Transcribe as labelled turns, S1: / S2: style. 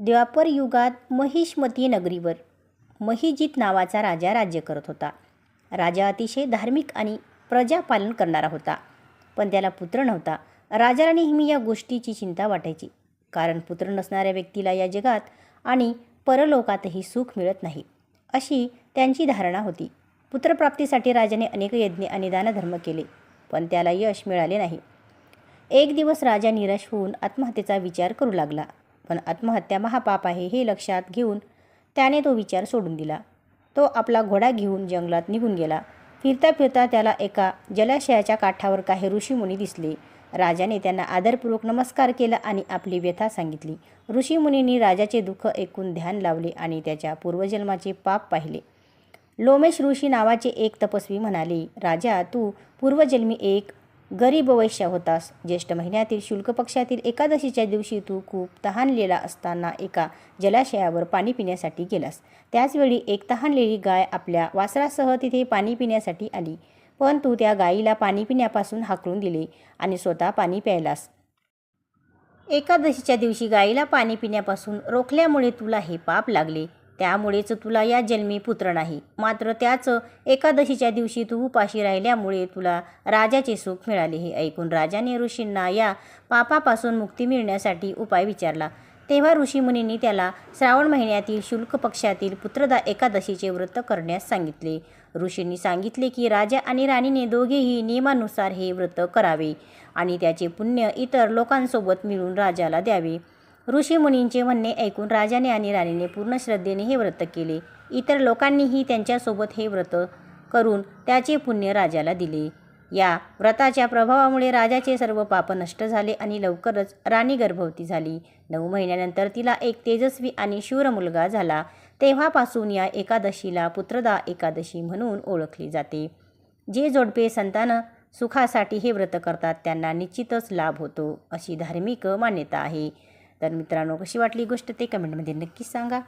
S1: द्वापर युगात महिष्मती नगरीवर. महिजित नावाचा राजा राज्य करत होता. राजा अतिशय धार्मिक आणि प्रजापालन करणारा होता. पण त्याला पुत्र नव्हता. राजाला नेहमी या गोष्टीची चिंता वाटायची. कारण पुत्र नसणाऱ्या व्यक्तीला या जगात आणि परलोकातही सुख मिळत नाही. अशी त्यांची धारणा होती. पुत्रप्राप्तीसाठी राजाने अनेक यज्ञ आणि दानधर्म केले पण त्याला यश मिळाले नाही. एक दिवस राजा निराश होऊन आत्महत्येचा विचार करू लागला. पण आत्महत्या महापाप आहे हे लक्षात घेऊन त्याने तो विचार सोडून दिला. तो आपला घोडा घेऊन जंगलात निघून गेला. फिरता फिरता त्याला एका जलाशयाच्या काठावर काही ऋषीमुनी दिसले. राजाने त्यांना आदरपूर्वक नमस्कार केला आणि आपली व्यथा सांगितली. ऋषीमुनींनी राजाचे दुःख ऐकून ध्यान लावले आणि त्याच्या पूर्वजन्माचे पाप पाहिले. लोमेश ऋषी नावाचे एक तपस्वी म्हणाले राजा तू पूर्वजन्मी एक गरीब वैश्य होतास. ज्येष्ठ महिन्यातील शुल्क पक्षातील एकादशीच्या दिवशी तू खूप तहानलेला असताना एका जलाशयावर पाणी पिण्यासाठी गेलास. त्याचवेळी एक तहानलेली गाय आपल्या वासरासह तिथे पाणी पिण्यासाठी आली. पण तू त्या गायीला पाणी पिण्यापासून हाकलून दिले आणि स्वतः पाणी प्यायलास. एकादशीच्या दिवशी गायीला पाणी पिण्यापासून रोखल्यामुळे तुला हे पाप लागले. त्यामुळेच तुला या जन्मी पुत्र नाही. मात्र त्याच एकादशीच्या दिवशी तू उपाशी राहिल्यामुळे तुला राजाचे सुख मिळाले हे ऐकून राजाने ऋषींना या पापापासून मुक्ती मिळण्यासाठी उपाय विचारला. तेव्हा ऋषीमुनींनी त्याला श्रावण महिन्यातील शुल्क पक्षातील पुत्रदा एकादशीचे व्रत करण्यास सांगितले. ऋषींनी सांगितले की राजा आणि राणीने दोघेही नियमानुसार हे व्रत करावे आणि त्याचे पुण्य इतर लोकांसोबत मिळून राजाला द्यावे. ऋषीमुनींचे म्हणणे ऐकून राजाने आणि राणीने पूर्ण श्रद्धेने हे व्रत केले. इतर लोकांनीही त्यांच्यासोबत हे व्रत करून त्याचे पुण्य राजाला दिले. या व्रताच्या प्रभावामुळे राजाचे सर्व पाप नष्ट झाले आणि लवकरच राणी गर्भवती झाली. नऊ महिन्यानंतर तिला एक तेजस्वी आणि शूर मुलगा झाला. तेव्हापासून या एकादशीला पुत्रदा एकादशी म्हणून ओळखली जाते. जे जोडपे संतान सुखासाठी हे व्रत करतात त्यांना निश्चितच लाभ होतो अशी धार्मिक मान्यता आहे. तर मित्रांनो कशी वाटली गोष्ट ते कमेंटमध्ये नक्कीच सांगा.